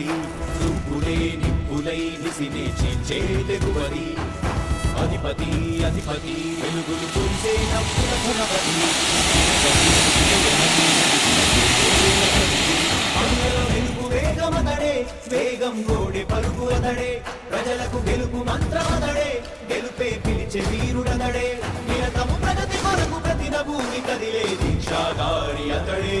మెరుపది రుబ్బులే నిప్పులై విసినే చీల్చే తెగువది. అధిపతి అధిపతి వెలుగులు కురిసే నప్పుల గుణపతి అందులో వెలుగు వేగమతడే వేగం గోడె పరుగు అతడే. ప్రజలకు గెలుపు మంత్రమతడే గెలుపే పిలిచే వీరుడతడే. నిరతము ప్రగతి కొరకు ప్రతిన భూమి కదిలే దీక్షాగారి అతడే.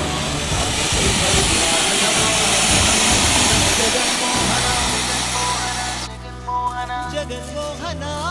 జగన్మోహన రామయుడు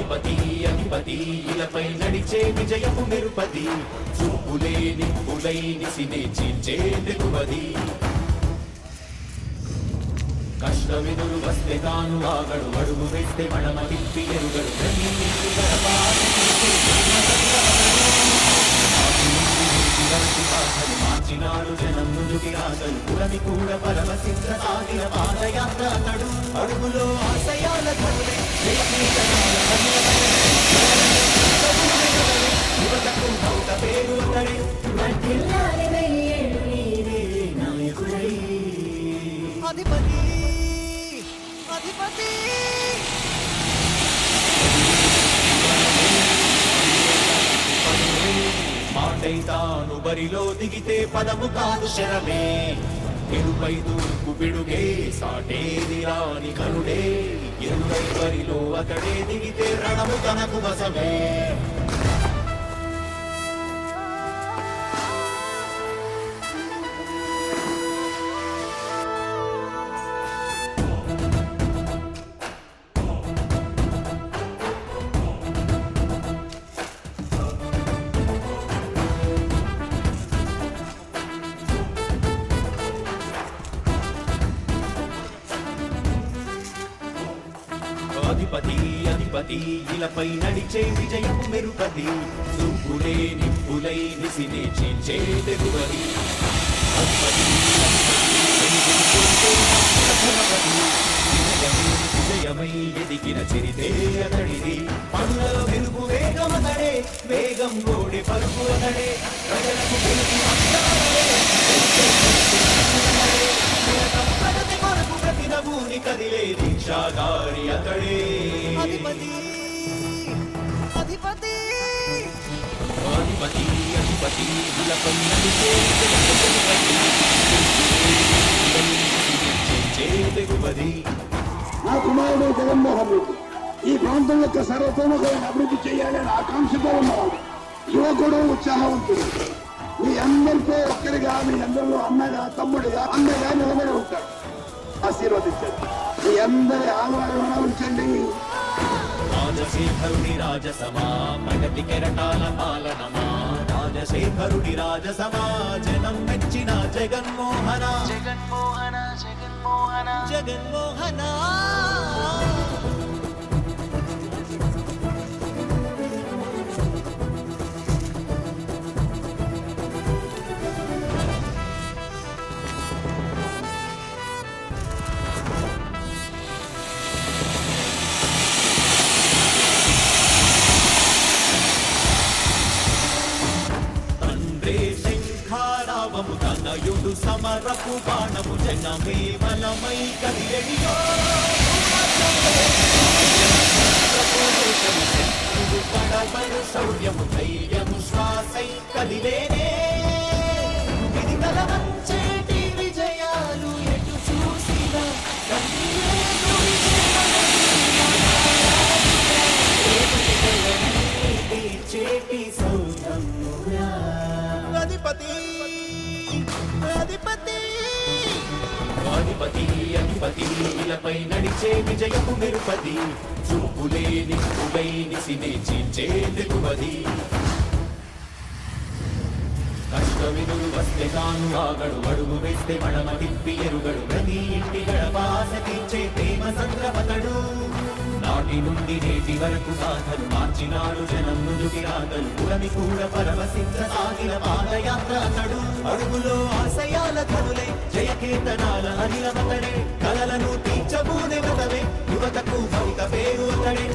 అధిపతి అధిపతి ఇలపై నడిచే విజయపు నిరుపతి. చూపులే నిప్పులై నిసినే చీల్చే దిగువది కష్టమెదురు వస్తే తాను ఆగడు అడుగు వేస్తే మడమ తిప్పి ఎరుగడు. మార్చినాడు జనం ముందుకి రాగలు పురమి కూడా పరమసిద్ధ సాగిన పాదయాత్ర అతడు అడుగులో ఆశయాల ధనుడే అధిపతి! మాటై తాను బరిలో దిగితే పదము కాదు శరమే ఎరుపై తూర్పు పిడుగే సాటేది రాని కరుడే. ఎరుపై బరిలో అతడే దిగితే రణము తనకు వసమే అధిపతి ఇలపై నడిచే విజయము మెరుపతి. చూపులే నిప్పులై నిసినే చీల్చే తెగువది. విజయమై ఎదిగిన చరితే అతడిది. పనులలో వెలుగు వేగం అతడే వేగం గోడి పరుపు అతడే. ప్రజలకు వెలుగు కదిలే దీక్షాగారి అతడే. అధిపతి అధిపతి. అధిపతి అధిపతి నడిచే తెగుపది నా కుమారుడు జగన్మోహన్ రెడ్డి. ఈ ప్రాంతం యొక్క సర్వతోముఖమైన అభివృద్ధి చేయాలని ఆకాంక్షతో ఉన్నవాడు యువకుడు ఉత్సాహవంతుడు. మీ అందరితో ఒక్కరిగా మీ అందరిలో అన్నగా తమ్ముడిగా అన్నగా నిలబడి ఉంటాడు. ఆశీర్వదించండి. మీ అందరి ఆదరణ ఉంచండి రాజశేఖరుడి రాజసమా ప్రగతి కెరటాల పాలనమా? రాజశేఖరుడి రాజసమా జనం మెచ్చిన జగన్మోహన? జగన్మోహన జగన్మోహన? జగన్మోహన? సమరపు బాణము జనమే బలమై కదిరెడియో పడబడు శౌర్యము ధైర్యము శ్వాసై కదిలేనే. ఇది కలవంచేటి విజయాలు ఎటు చూసినా చేటి అధిపతి అధిపతి అధిపతి అధిపతి ఇలపై నడిచే విజయపు నిరుపతి చూపులే నిప్పులై నిసినే చీల్చే దిగువది కష్టమిదులు వస్తే తాను ఆగడు అడుగు వేస్తే మడమ తిప్పి ఎరుగడు. ప్రతి ఇంటి గడపాస తీర్చే ప్రేమ సంద్రపతడు నాటి నుండి నేటి వరకు సాధలు మార్చినాడు జనం నుదుటి రాగలు పురమి కూడా పరవశించ సాగిన పాదయాత్ర అతడు. అడుగులో ఆశయాల కనులే జయకేతనాల అనిలమతడే కలలను తీర్చబూనే వ్రతమే యువతకు భవిత పేరు అతడే.